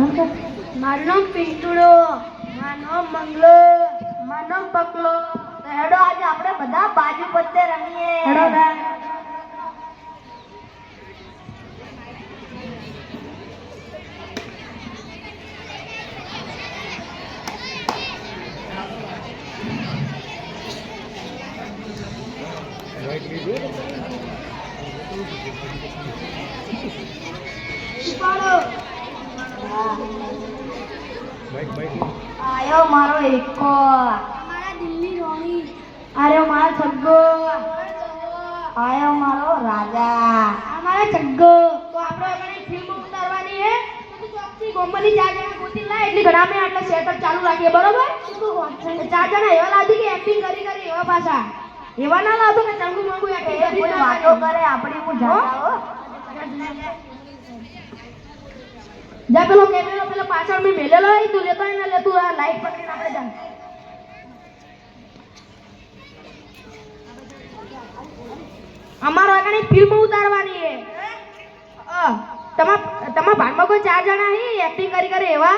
મારું નામ પિન્ટુડો મારું નામ મંગલો મારું નામ પકલો તો હેડો આજે આપણે બધા બાજુ પત્તે રમીએ હેડો તાર. ઉપાડો. આયો મારો એકો. અમારા દિલ્હી રોણી. આર્યો મારો છગ્ગો આયો મારો રાજા. અમારો ચગ્ગો તો આપણે આગળ ફિલ્મ ઉતારવાની હે? ચોકથી ગોમની ચાર જણા ગોતી લાય એટલે ઘણા મેં આટલા સેટઅપ ચાલુ રાખીએ બરોબર? ચાર જણા એવા લાદી કે એક્ટિંગ કરી કરી એવા પાછા. એવા ના લાદો કે ચંગુ મંગુ એક્ટિંગ કરી વાતો કરે. આપણી હું હો? જા પેલો કેમેરો પેલો પાછળ મેં મેલેલો હોય તું લેતો હોય ને લેતું આ લાઈટ પકડીને આપણે જા અમારો આગળ ફિલ્મ ઉતારવાની છે. અ, તમા તમારા ભાગમાં કોઈ ચાર જણા હી? એક્ટિંગ કરી કરી એવા?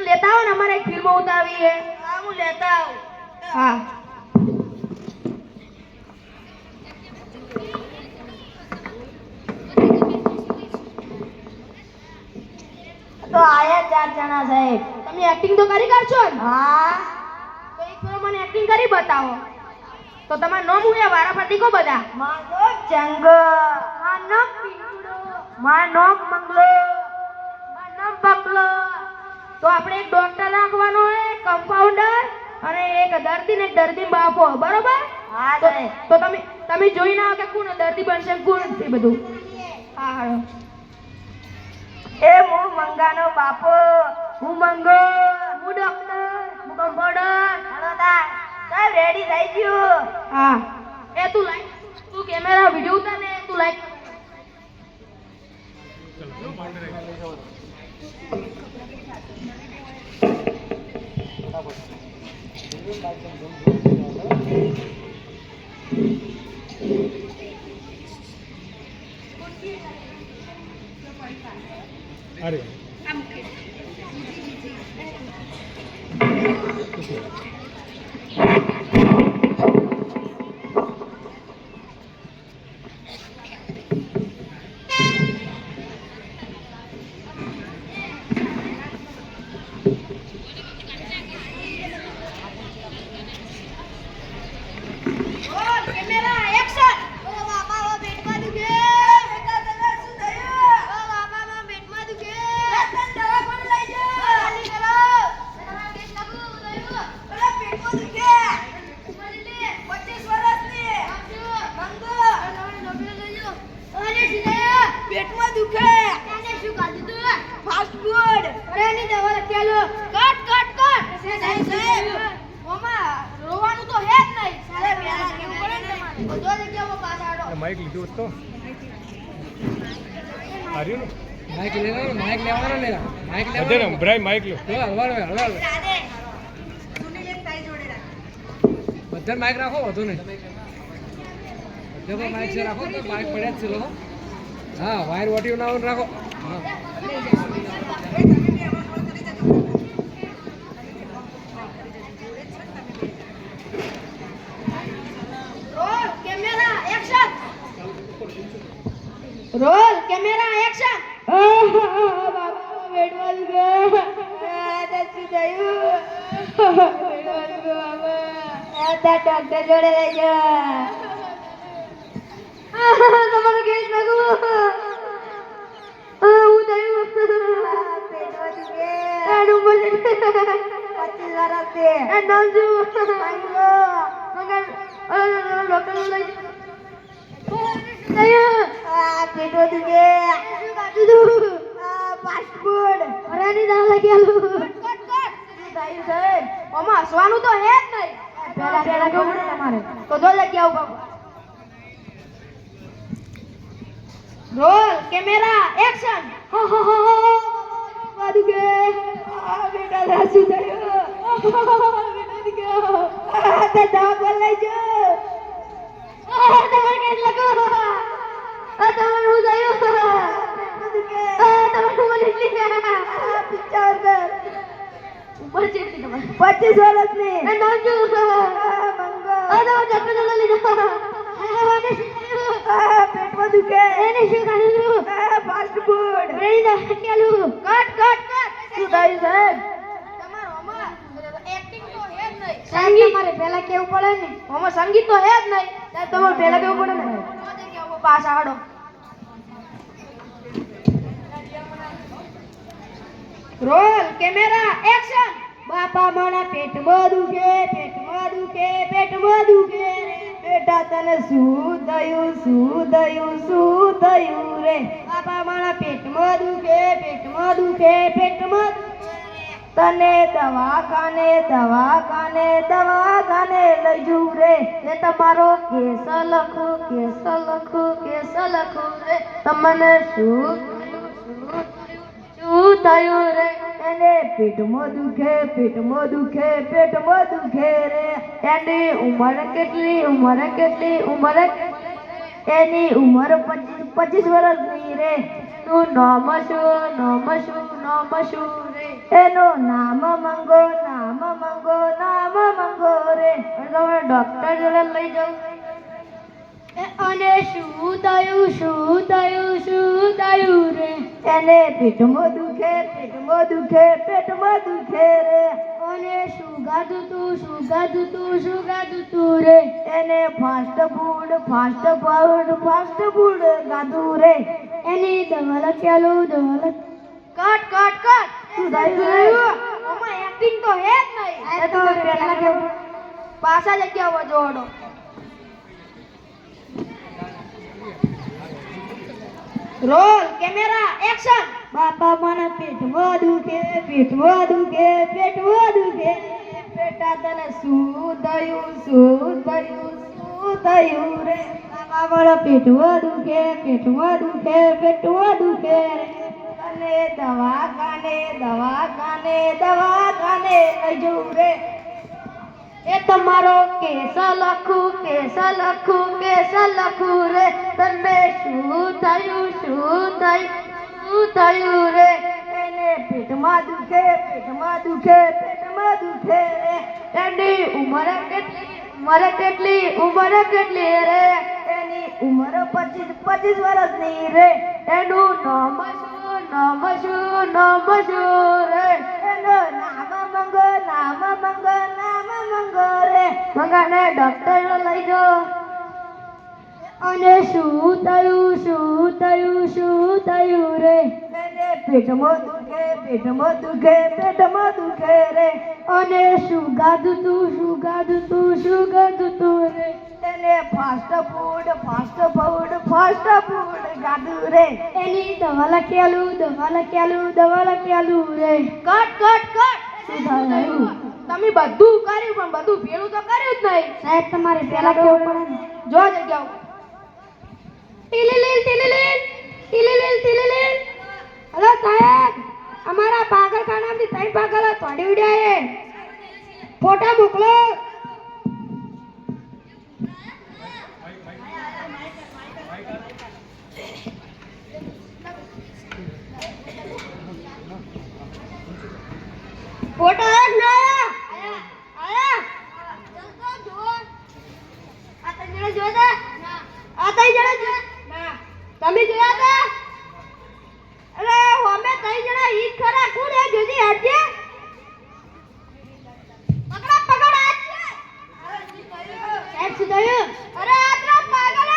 લેતા આવો ને અમારે એક ફિલ્મ ઉતારવી છે. હા હું લેતા આવું. હા. તો આયા ચાર જણા સાહેબ. તમે એક્ટિંગ તો કરી કરશો ને હા. તો એક ફેરો મને એક્ટિંગ કરી બતાવો. તો તમાર નામ હું વારા વારાફરતી કો બધા? માનો ચંગ માનો નામ માનો મંગલો. માનો બકલો. તો આપણે એક ડોક્ટર રાખવાનો હોય કમ્પાઉન્ડર અને એક દર્દી ને એક દર્દી બાપો. બરોબર? હા તો તમે તમે જોઈ ના કે કોણ દર્દી બનશે ને કોણ એ બધું. હા હા એ હું મંગાનો બાપો. હું મંગો. હું ડોક્ટર. હું કમ્પાઉન્ડર. હાલો તા સાહેબ રેડી થઈ ગયું. હા. એ તું લાઈક તું કેમેરા વિડિયો ઉતાર ને તું લાઈક અરે કેમેરા એક્શન ઓ બાપા ઓ પેટમાં દુખે બેટા તને શું થયું ઓ બાપા માં પેટમાં દુખે તને દવાખાને લઈ જા જલ્દી કરો તમારા પેટ લાગુ થયું અરે પેટમાં દુખે મળી લે 25 વર્ષની આપજો મંગો તમારે ડોક્ટર લઈ જાઓ અરે સીધા પેટમાં દુખે તેને શું ખાધું તું ફાસ્ટ ફૂડ અરે એની દવા લખી આલો કટ કટ કટ સાહેબ, સાહેબ. ઓમાં રોવાનું તો હે જ નહીં અરે પેલા કેવું પડે ને તમારે બધો જગ્યામાં પાછા આડો માઇક લીધું હોત તો? હાર્યું ને? માઇક લેવાનો માઇક લેવાનો ને માઇક લેવાનો ને. લેવાનો ભરાય માઇક લો હળવા હળવાળ હળવા રાધે સુનિલ એક જોડે રાખ. બધા માઇક રાખો વધુ નહીં. બધા માઇક છે રાખો તો માઇક પડ્યા જ છે લો. હા વાયર વોટી ના રાખો. હા roll camera action roll camera action બાબા વેડવાલ ગયો આ શું થયું વેડવાલ ગયો બાબા આ તાર ડોક્ટર જોડે લઈ જા તમારો કેસ લાગુ હું થયું પેટમાં દુખે એનું બોલે 25 વર્ષથી એ નામ શું મગર ડોક્ટર લઈ જયો દુખે શું કાઢું તું આ ફાસ્ટ ફૂડ અરે ની દવા લખી આલું શું થયું સાહેબ ઓમાં હસવાનું તો હે જ નહીં પહેલા પહેલા કેવું પડે તમારે તો જો જગ્યા ઉપર રોલ કેમેરા એક્શન બાદુ કે આ બેટા ના શું થયું બેટા દીકરો આ તે દવાખાને લઈ જા તમારે કેસ લગો આ તમારે હું થયું પેટમાં દુખે આ તમારે બોલી લીધા ઉપર ચેટલી તમારે પચીસ કર્યું? આ પેટમાં દુખે. એને શું કર્યું ફાસ્ટ ફૂડ રેડી કેલું કટ કટ કટ. શું થયું સાહેબ? તમારો આમાં એક્ટિંગ તો હે જ નહીં. સંગીત. તમારે પહેલા કેવું પડે ને? આમાં સંગીત તો હે જ નહીં. તમારે પહેલા કેવું પડે ને? પાછા હાડો. રોલ કેમેરા એક્શન બાપા મારા પેટમાં દુખે પેટમાં દુખે પેટમાં દુખે રે. બેટા તને શું થયું શું થયું શું થયું રે? બાપા મારા પેટમાં દુખે પેટમાં દુખે, પેટમાં તને દવાખાને દવાખાને દવાખાને લઈ જવું રે. એ તમારો કેસ લખો કેસ લખો કેસ લખો રે. તમને શું થયું રે, એને પેટમાં દુખે પેટમાં દુખે પેટમાં દુખે રે. એની ઉંમર કેટલી ઉંમર કેટલી, ઉંમર એની ઉંમર પચીસ પચીસ વર્ષની રે. તું નામ શું નામ શું નામ શું રે? એનું નામ મંગો નામ મંગો નામ મંગો રે. તમે ડોક્ટર જોડે લઈ જાઉં. અને શું થયું શું થયું શું થયું રે? એને પેટમાં દુખે પેટમાં દુખે પેટમાં દુખે રે. અને સુગા તું શું ગાધું તું શું તું રે. એને fast food fast food fast food ગાધું રે. એની દવા ચાલુ દવા લખ કટ કટ કટ. શું થયું? એક્ટિંગ તો હે જ નહીં. પાછા જગ્યા પર જોડો. Roll, camera, action. બાપા મને પેટમાં દુખે પેટમાં દુખે પેટમાં દુખે. બેટા તને શું થયું શું થયું શું થયું રે? બાપા મને પેટમાં દુખે પેટમાં દુખે પેટમાં દુખે અને દવાખાને દવાખાને દવાખાને લઈ જવું રે. એ તમારો કેસ લખું કેસ લખું કેસ લખું રે. તને શું થયું શું થયું શું થયું રે? એને પેટમાં દુખે પેટમાં દુખે પેટમાં દુખે રે. એની ઉંમર કેટલી ઉંમર કેટલી ઉંમર કેટલી રે? એની ઉંમર પચીસ પચીસ વર્ષની રે. એનું નામ શું નામ શું નામ શું રે? એનું નામ મંગો નામ મંગો નામ મંગો રે મગાને ડોક્ટર લઈ જો. અને શું થયું શું થયું શું થયું રે? એને પેટમાં દુખે પેટમાં દુખે પેટમાં દુખે રે. અને શું ગાધું તું શું ગાધું તું શું ગાધું તું રે? એને fast food fast food fast food ગાધું રે. એની દવા લખેલું દવા લખેલું દવા લખેલું રે. Cut cut cut. શું થયું? તમે બધું કર્યું પણ બધું ભેળું તો કર્યું જ નહીં. સાહેબ તમારે પેલા કેવું પડે ને? જો જગ્યાઓ. ટીલીલીલ ટીલીલીલ ટીલીલીલ ટીલીલીલ. હલો સાહેબ અમારા પાગલખાનામાંથી ત્રણ પાગલ તોડી ઉડ્યા એ ફોટા મોકલો. ફોટો એક ના આયા આયા જલ્દી જુઓ આ ત્રણ જણા જોયા હતા આ ત્રણ જણા જોયા તમે જોયા હતા અરે અમે ત્રણ જણા ઈ જ ખરા કોણ હે જોજી હાજે પકડા પકડ હાથ છે અરે આ પાગલ!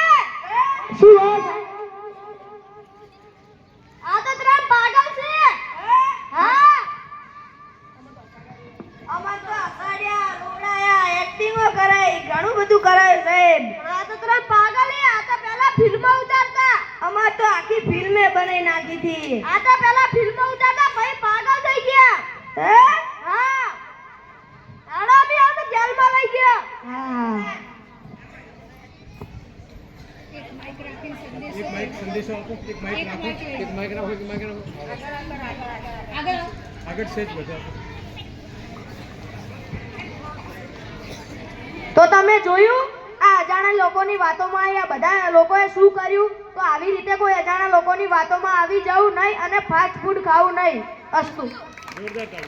હે શું હે આ તો ત્રણ પાગલ છે. હા. અમાર તો અસાડ્યા રોડાયા એક્ટિંગો કરાઈ ઘણું બધું કરાય સાહેબ. આ તો ત્રણ પાગલ હે આ તો પહેલા ફિલ્મ ઉતારતા. અમાર તો આખી ફિલ્મે બનાવી નાખી હતી. આ તો પહેલા ફિલ્મ ઉતારતા પછી પાગલ થઈ ગયા હે હા આડા બી આ તો જેલમાં લઈ ગયા હા એક માઇક સંદેશો આપો એક માઇક રાખો એક માઇક રાખો એક માઇક રાખો આગળ સેજ બધા તો તમે જોયું? આ અજાણ્યા લોકોની વાતોમાં અહીંયા બધા લોકોએ શું કર્યું? તો આવી રીતે કોઈ અજાણ્યા લોકોની વાતોમાં આવી જવું નહીં અને ફાસ્ટ ફૂડ ખાવું નહીં. અસ્તુ. જોરદાર.